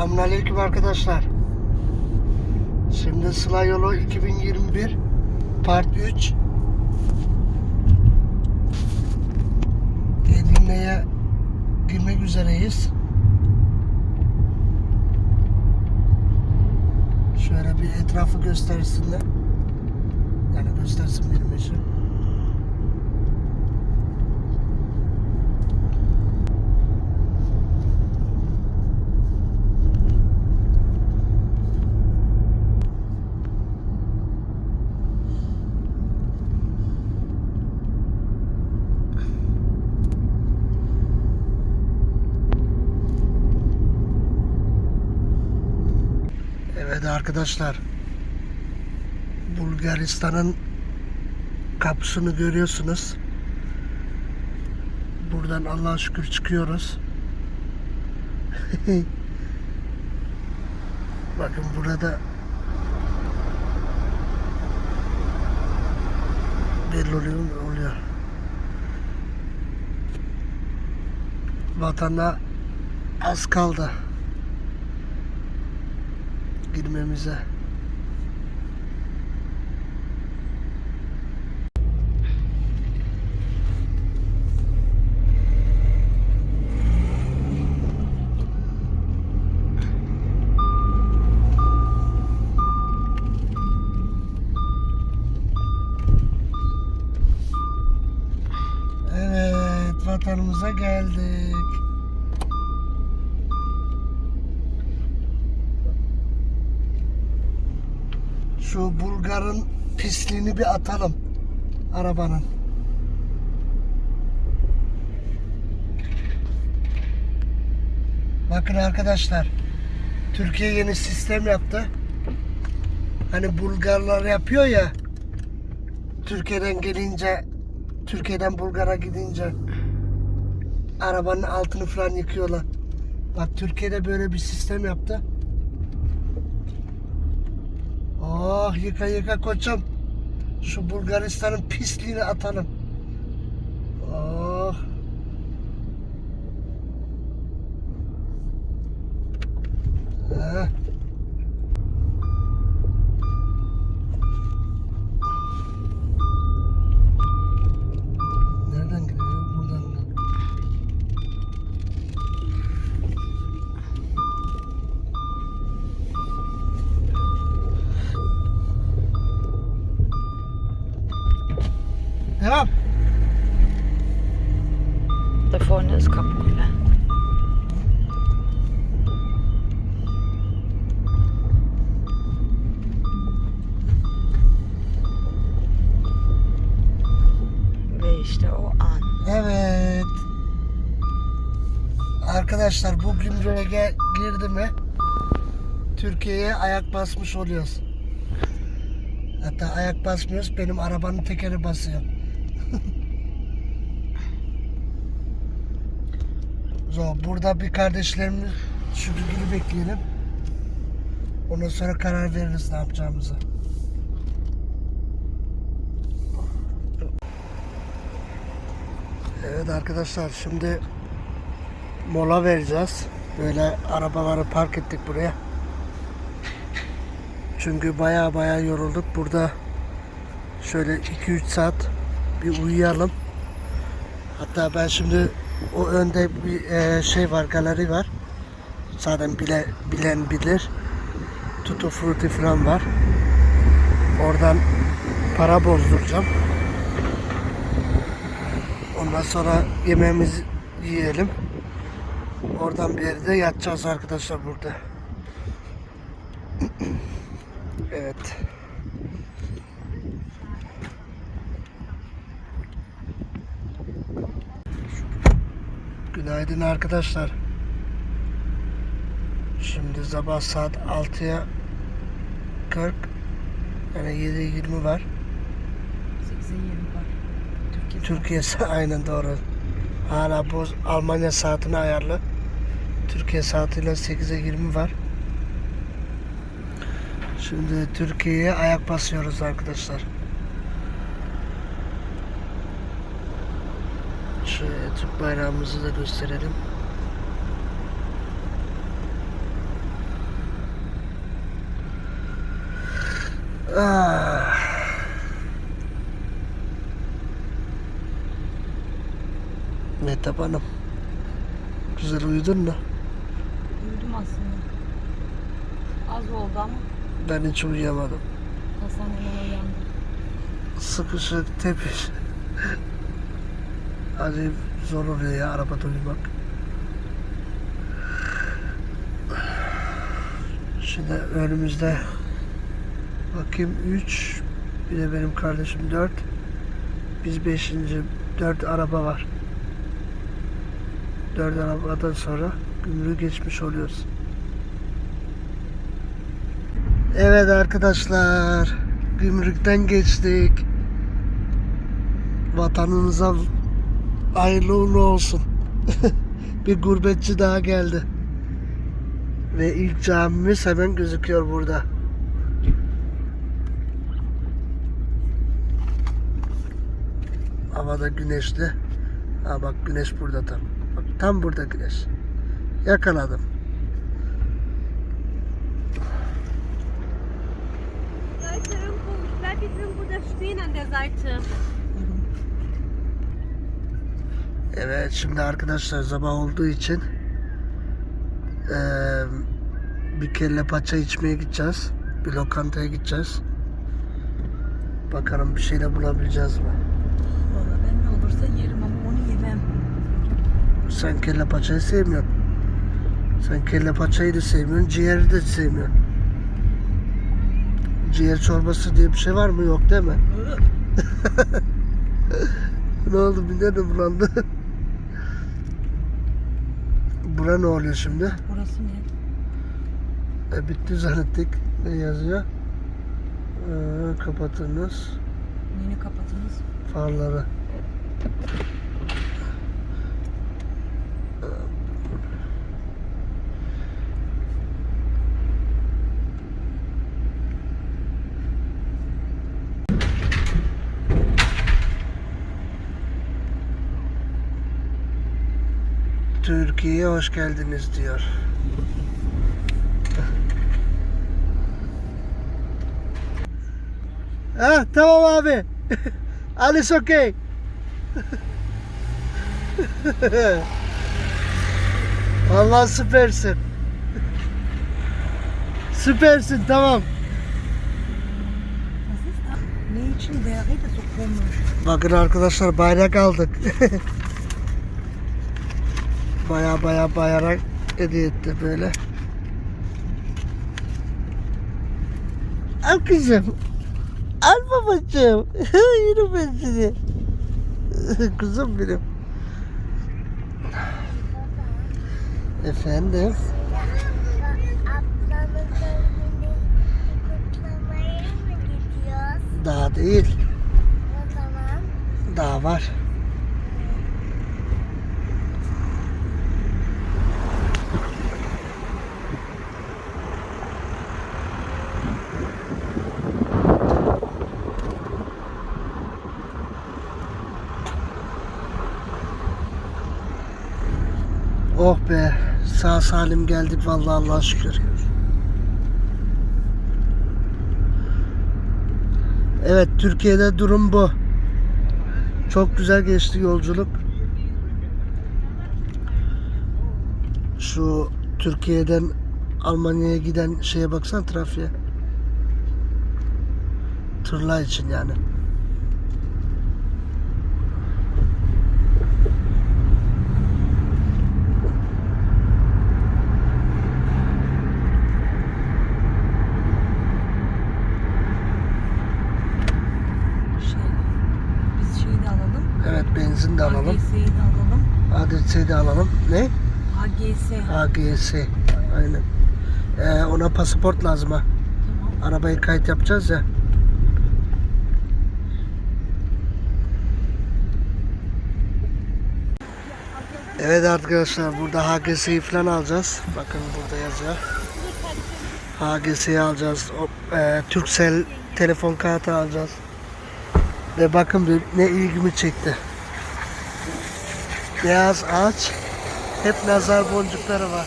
Selamünaleyküm arkadaşlar. Şimdi Sıla Yolu 2021 Part 3 Edirne'ye girmek üzereyiz. Şöyle bir etrafı göstersinler. Yani göstersin benim için. Evet arkadaşlar. Bulgaristan'ın kapısını görüyorsunuz. Buradan Allah'a şükür çıkıyoruz. Bakın burada belli oluyor? Oluyor. Vatana az kaldı girmemize. Evet, vatanımıza geldik. Şu Bulgar'ın pisliğini bir atalım arabanın. Bakın arkadaşlar. Türkiye yeni sistem yaptı. Hani Bulgarlar yapıyor ya. Türkiye'den gelince Türkiye'den Bulgar'a gidince arabanın altını falan yıkıyorlar. Bak Türkiye'de böyle bir sistem yaptı. Oh yıka yıka koçum. Şu Bulgaristan'ın pisliğini atalım. Arkadaşlar bu gümrüğe ge- girdi mi Türkiye'ye ayak basmış oluyoruz. Hatta ayak basmıyoruz. Benim arabanın tekeri basıyor. so, burada bir kardeşlerimiz Şükrü'nü bekleyelim. Ondan sonra karar veririz ne yapacağımızı. Evet arkadaşlar şimdi mola vereceğiz. Böyle arabaları park ettik buraya. Çünkü baya baya yorulduk. Burada şöyle 2-3 saat bir uyuyalım. Hatta ben şimdi o önde bir e, şey var, galeri var. Zaten bile, bilen bilir. Tutu Frutti falan var. Oradan para bozduracağım. Ondan sonra yemeğimizi yiyelim. Oradan bir yerde yatacağız arkadaşlar burada. evet. Günaydın arkadaşlar. Şimdi sabah saat 6'ya 40 yani 7'ye 20 var. 8'e 20 var. Türkiye Türkiye aynen doğru. Hala bu Almanya saatine ayarlı. Türkiye saatiyle 8'e 20 var. Şimdi Türkiye'ye ayak basıyoruz arkadaşlar. Şöyle Türk bayrağımızı da gösterelim. Ah. Mehtap Hanım. Güzel uyudun mu? Aslında. Az oldu ama Ben hiç uyuyamadım. Hasan hemen uyandı. Sıkışık, tepiş. Acayip zor oluyor ya arabada uyumak. Şimdi önümüzde bakayım 3 bir de benim kardeşim 4 biz 5. 4 araba var. 4 arabadan sonra gümrüğü geçmiş oluyoruz. Evet arkadaşlar gümrükten geçtik. Vatanımıza hayırlı uğurlu olsun. bir gurbetçi daha geldi. Ve ilk camimiz hemen gözüküyor burada. Havada güneşli. Ha bak güneş burada tam. Bak tam burada güneş. Yakaladım. İrgendwo, ich bleib jetzt irgendwo da stehen an der Seite. Evet şimdi arkadaşlar sabah olduğu için eee, bir kelle paça içmeye gideceğiz. Bir lokantaya gideceğiz. Bakalım bir şeyle bulabileceğiz mi? Valla ben ne olursa yerim ama onu yemem. Sen kelle paçayı sevmiyorsun. Sen kelle paçayı da sevmiyorsun, ciğeri de sevmiyorsun. Ciğer çorbası diye bir şey var mı? Yok değil mi? ne oldu? Bir de bulandı. Bura ne oluyor şimdi? Burası ne? E, bitti zannettik. Ne yazıyor? Ee, kapatınız Neyini kapatınız? farları. Türkiye'ye hoş geldiniz diyor. Ha tamam abi. Alice okay. Vallahi süpersin. Süpersin tamam. Ne için de sokulmuş. Bakın arkadaşlar bayrak aldık. Baya baya bayrak hediye etti böyle. Al kızım. Al babacığım. Yürü ben seni. Kızım benim. Efendim. Daha değil. Daha var. Oh be, sağ salim geldik vallahi Allah'a şükür. Evet, Türkiye'de durum bu. Çok güzel geçti yolculuk. Şu Türkiye'den Almanya'ya giden şeye baksan trafiğe. Tırlar için yani. Şey, biz şeyi de alalım. Benzin de alalım. AGS'yi de alalım. ADS'yi de alalım. Ne? AGS. AGS. Aynen. Ee, ona pasaport lazım ha. Tamam. Arabayı kayıt yapacağız ya. Evet arkadaşlar burada HGS'yi falan alacağız. Bakın burada yazıyor. HGS'yi alacağız. O, e, Turkcell telefon kartı alacağız. Ve bakın bir, ne ilgimi çekti. Beyaz ağaç. Hep nazar boncukları var.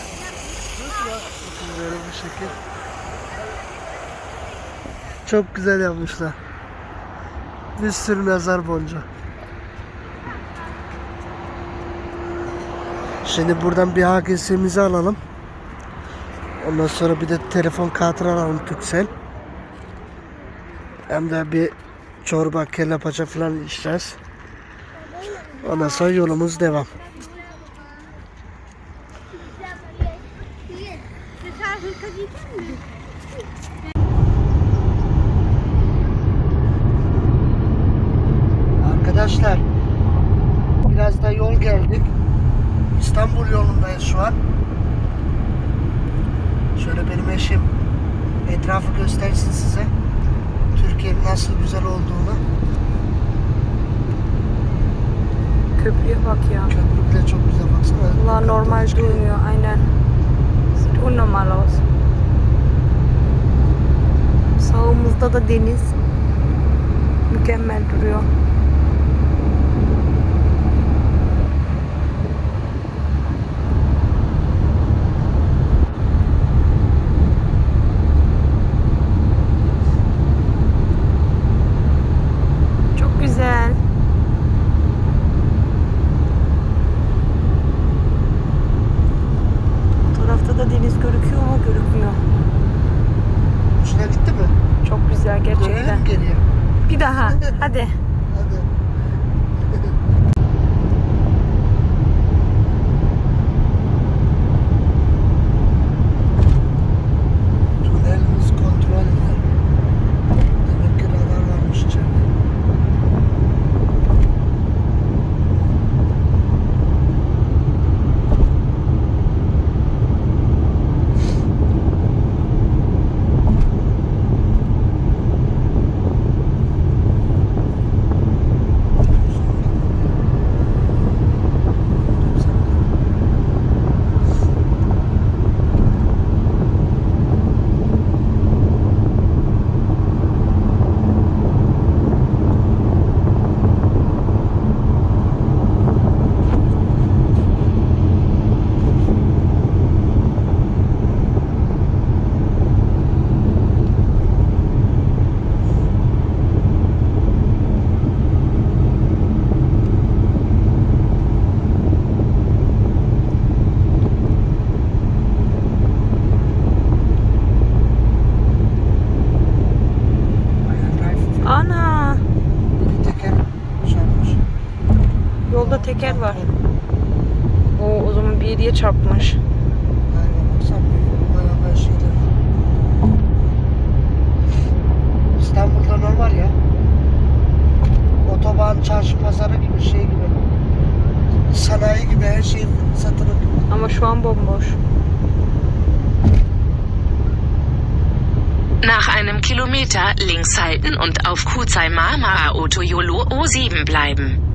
Bakın böyle bir şekil. Çok güzel yapmışlar. Bir sürü nazar boncuğu. Şimdi buradan bir HGS'mizi alalım. Ondan sonra bir de telefon kartını alalım Türksel. Hem de bir çorba, kelle paça falan içeceğiz. Ondan sonra yolumuz devam. 7'ye çarpmış. Aynen baksana bayağı bayağı şeyler. İstanbul'da normal ya. Otoban, çarşı, pazarı gibi şey gibi. Sanayi gibi her şey satılır. Ama şu an bomboş. Nach einem Kilometer links halten und auf Kutsai Marmara Otoyolo O7 bleiben.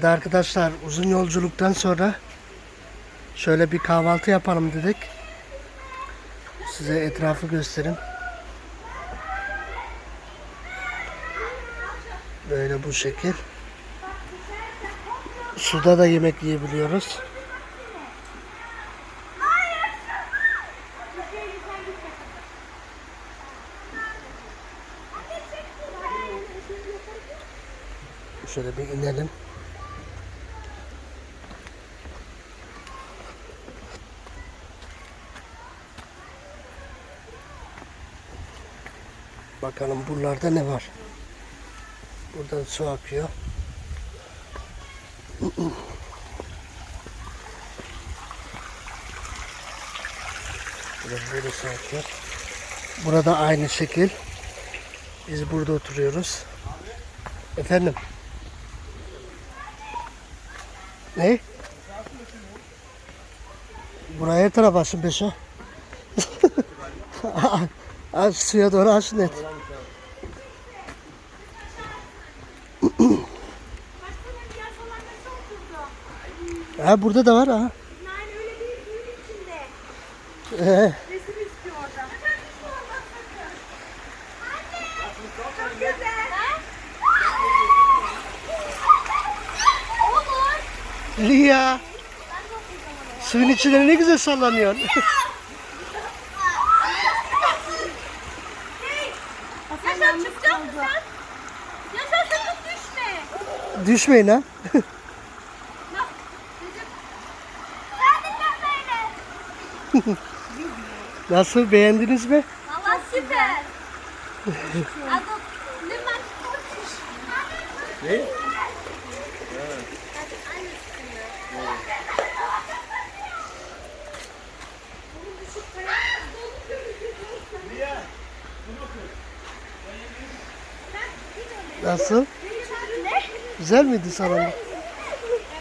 Evet arkadaşlar uzun yolculuktan sonra şöyle bir kahvaltı yapalım dedik. Size etrafı göstereyim. Böyle bu şekil. Suda da yemek yiyebiliyoruz. Şöyle bir inelim. Bakalım buralarda ne var. Buradan su akıyor. Böyle su akıyor. Burada aynı şekil. Biz burada oturuyoruz. Efendim? Ne? Buraya her taraf açın beşe. Aç suya doğru aç net. Ha burada da var ha. Nein, öyle değil. Suyun içinde. Ee, Resim istiyor orada. Çok güzel. Olur. Lia. Suyun içinde ne güzel sallanıyor. Yaşar çıkacak mısın? Yaşar sakın düşme. Düşmeyin ha. Nasıl beğendiniz mi? Valla süper. Ne? Nasıl? Güzel miydi salonda?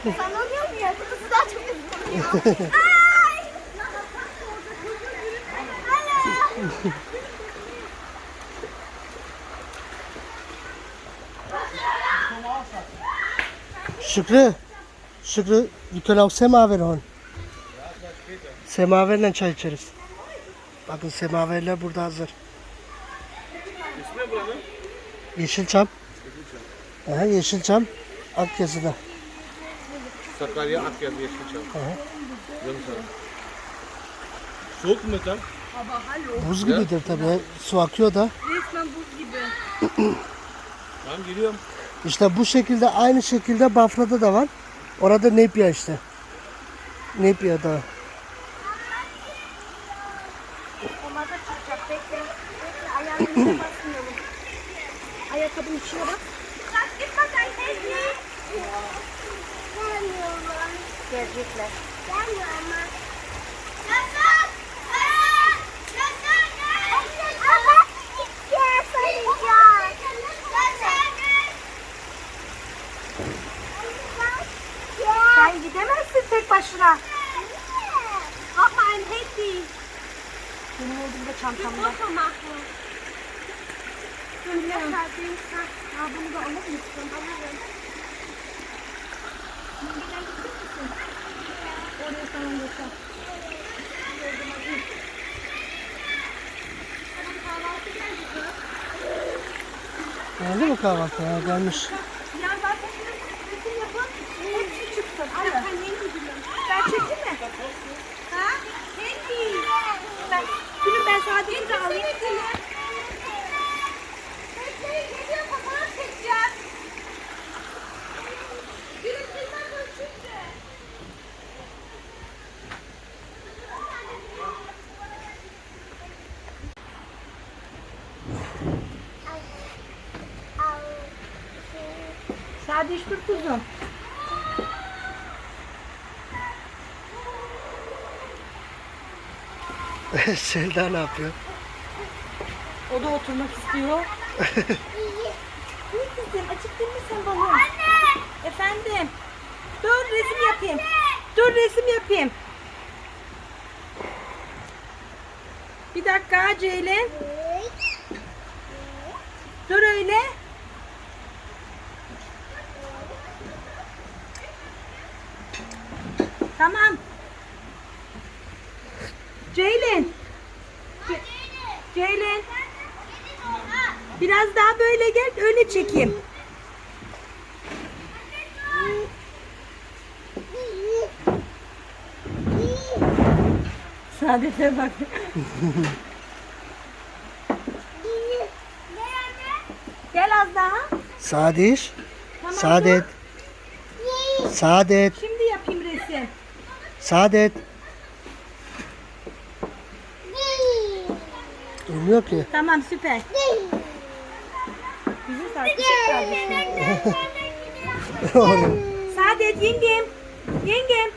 Sanamıyorum ya. Kızı daha çok. Şükrü. Şükrü, auch Semaver holen. Semaverle çay içeriz. Bakın semaverler burada hazır. İsmi buranın? Yeşilçam. Aha, Yeşilçam. Akyazı'da. Sakarya Akyaz Yeşilçam. Hı hı. Canım sana. Mu tam? Buz gibidir tabii. Su akıyor da. Resmen buz gibi. Tamam geliyorum. İşte bu şekilde aynı şekilde Bafra'da da var. Orada Nepya işte. Onlar da çıkacak. Bekle. Bekle. Ayağının içine basmayalım. Ayakkabının içine bak. Bak git bak Ayşe. Gelmiyorlar. Gelecekler. Gelmiyor ama. Yaşar! Yaşar gel! Ama ikiye saracağız. Sen gidemezsin tek başına. Ama I'm happy. Benim olduğumda çantamda. Şimdi Ya bunu da alır mısın? Alırım. Oraya sana götür. Geldi mi kahvaltı? Ha, gelmiş. Ya zaten resim yapın. Hepsi çıksın. Alın. Ben yeni gidiyorum. Ben çekeyim mi? Ha? Handy. Ben, Gülüm ben sadece de alayım. Geliyor fotoğraf çekeceğiz. Gülüm bilmem ne çıktı. Sade dur kuzum. Selda ne yapıyor? O da oturmak istiyor. Dur kızım açık değil misin balon? Efendim. Dur resim yapayım. Dur resim yapayım. Bir dakika Ceylin. Dur öyle. Tamam. Ceylin. Ce- Ceylin. Biraz daha böyle gel öyle çekeyim. Saadet'e bak. Gel az daha. Sadiş. Tamam, Saadet. Saadet. Şimdi yapayım resim. Saadet. Duymuyor ki. Tamam süper. Bizi tartışıp tartışıyor. Saadet yengem. Yengem.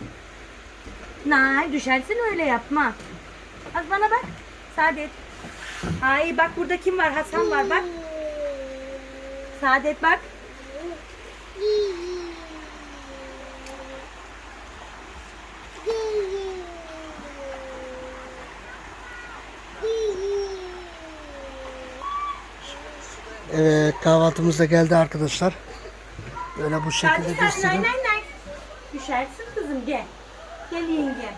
Nay düşersin öyle yapma. Az bana bak. Saadet. Ay bak burada kim var? Hasan var bak. Saadet bak. Evet kahvaltımız da geldi arkadaşlar. Böyle bu şekilde Saadet sen nay göstereyim. nay nay. Düşersin kızım gel. Gel yengem.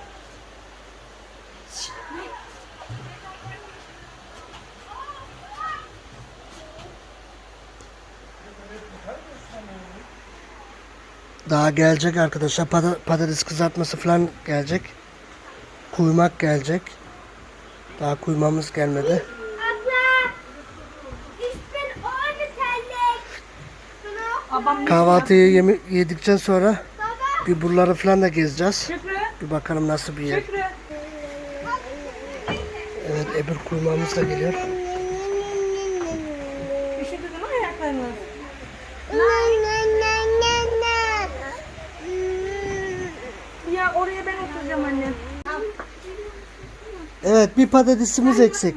Daha gelecek arkadaşlar. Pada- Patates kızartması falan gelecek. kuymak gelecek. Daha kuymamız gelmedi. Babam Kahvaltıyı yemi- yedikten sonra bir buraları falan da gezeceğiz. Şükrü. Bir bakalım nasıl bir yer. Şükrü. Evet öbür kuymamız da geliyor. Üşüdün mü ayaklarını? Ya oraya ben oturacağım anne. Evet bir patatesimiz eksik.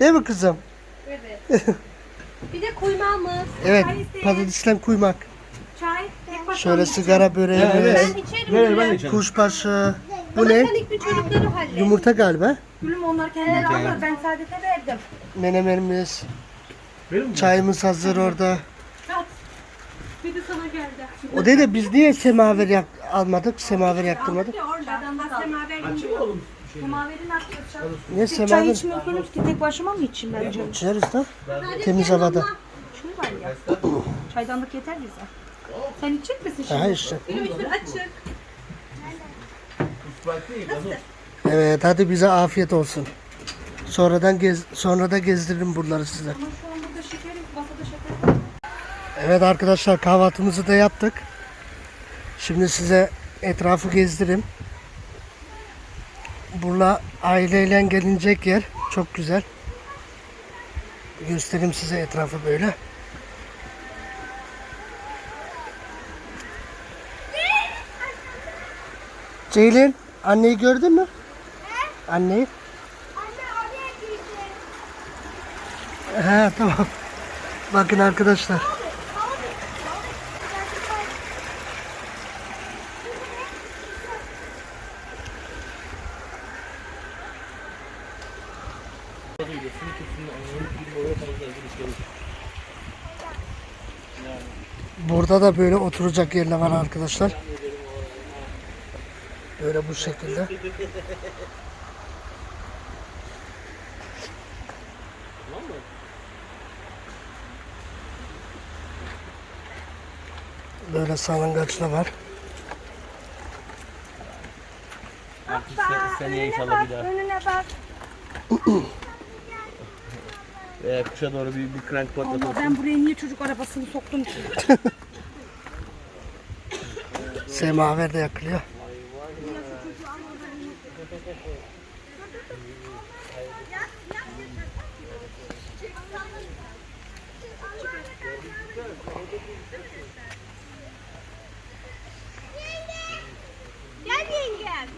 Değil mi kızım? De kuymağımız. Evet patatesle kuymak. Çay. Tek Şöyle sigara böreğimiz, Ben içerim. Ben içerim. kuşbaşı. Bu ne? sen ilk bir çocukları hallet. Yumurta galiba. Gülüm onlar kendileri alır. Ben saadete verdim. Menemenimiz. Mi? Çayımız hazır orada. Bir de sana geldi. O değil de biz niye semaver yak almadık? Semaver yaktırmadık. Ya oradan da semaver Açayım oğlum. Semaverin açacağız. Niye Siz çay semaver? içmiyorsunuz ki tek başıma mı içeyim ben canım? İçeriz de. Temiz havada. Var ya. Çaydanlık yeter bize. Sen içecek misin şimdi? Aha işte. Üstüm açık. Gazoz. Evet hadi bize afiyet olsun. Sonradan gez sonra da gezdiririm buraları size. Ama şu an burada şeker yok. Masada şeker yok. Evet arkadaşlar kahvaltımızı da yaptık. Şimdi size etrafı gezdireyim. Burla aileyle gelinecek yer. Çok güzel. Göstereyim size etrafı böyle. Ceylin, anneyi gördün mü? Anneyi? Anne oraya girdi. He tamam. Bakın arkadaşlar. Burada da böyle oturacak yerler var arkadaşlar. Bu şekilde. Böyle salıngaç da var. Seneye inşallah bir daha. Önüne bak. Ee, kışa doğru bir, bir Allah patlatalım. ben buraya niye çocuk arabasını soktum ki? Semaver de yakılıyor. Gel yengem.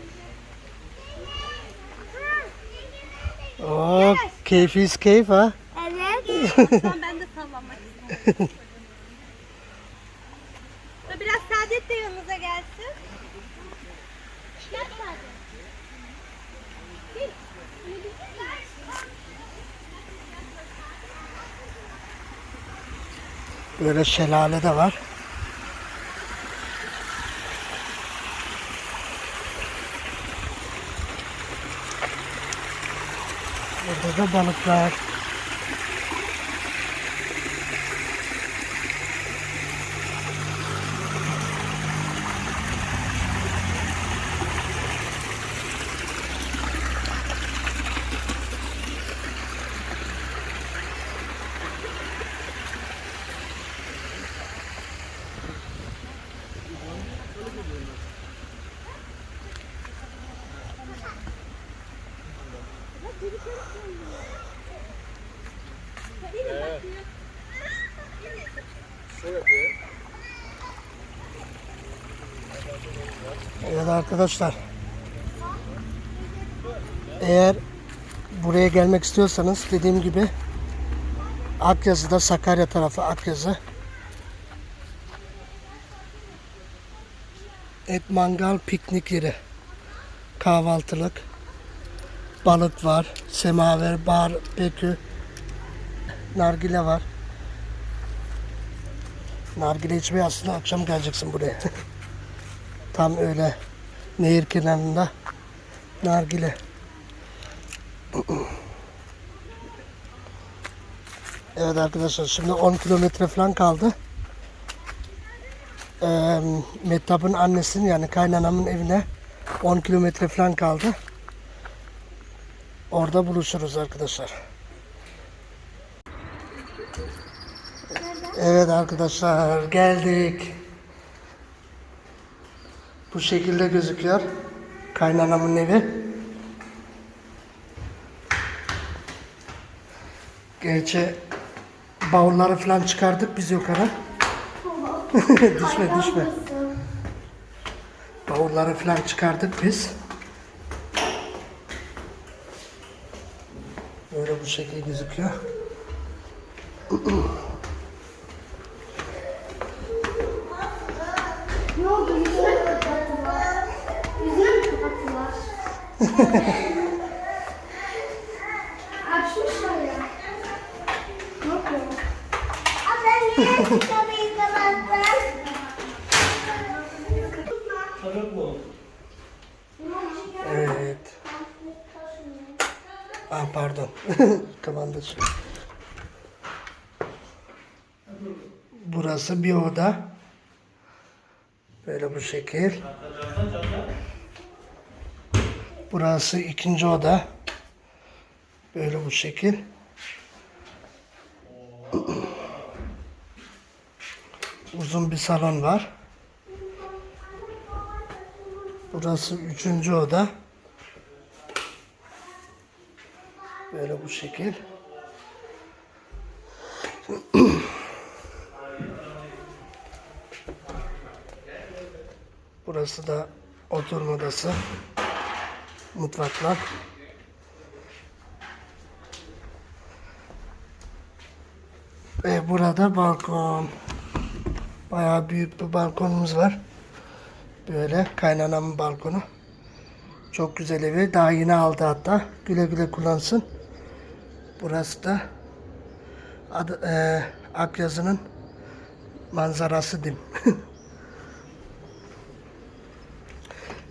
Oo, keyfiz keyif ha. Evet. Tamam ben de sallamak istiyorum. Biraz Saadet de yanınıza gelsin. Gel Saadet. Gel. Böyle şelale de var. Burada da balıklar. Evet arkadaşlar. Eğer buraya gelmek istiyorsanız dediğim gibi Akyazı'da Sakarya tarafı Akyazı. Et mangal piknik yeri. Kahvaltılık. Balık var. Semaver, bar, bekü. Nargile var. Nargile içmeye aslında akşam geleceksin buraya. Tam öyle nehir kenarında nargile. Evet arkadaşlar şimdi 10 kilometre falan kaldı. Ee, Mehtap'ın annesinin yani kaynanamın evine 10 kilometre falan kaldı. Orada buluşuruz arkadaşlar. Evet arkadaşlar geldik. Bu şekilde gözüküyor. Kaynanamın evi. Gerçi bavulları falan çıkardık biz yukarı. düşme düşme. Bavulları falan çıkardık biz. Böyle bu şekilde gözüküyor. Ne oldu? Yüzüne mi kapattılar? Yüzüne mi kapattılar? Açmışlar ya. Ne yapıyor? Abla niye kapıyı kapattın? Sebep mi Evet. Ah pardon. Kapandı. Burası bir oda. Böyle bu şekil. Burası ikinci oda. Böyle bu şekil. Uzun bir salon var. Burası üçüncü oda. Böyle bu şekil. Burası da oturma odası. Mutfaklar. Ve burada balkon. Bayağı büyük bir balkonumuz var. Böyle kaynanamın balkonu. Çok güzel evi. Daha yeni aldı hatta. Güle güle kullansın. Burası da adı, eee, Akyazı'nın manzarası diyeyim.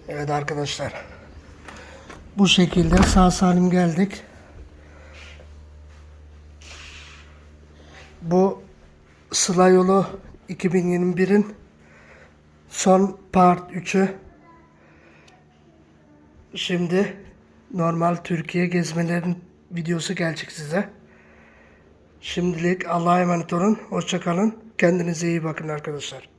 Evet arkadaşlar. Bu şekilde sağ salim geldik. Bu Sıla Yolu 2021'in son part 3'ü. Şimdi normal Türkiye gezmelerin videosu gelecek size. Şimdilik Allah'a emanet olun. Hoşça kalın. Kendinize iyi bakın arkadaşlar.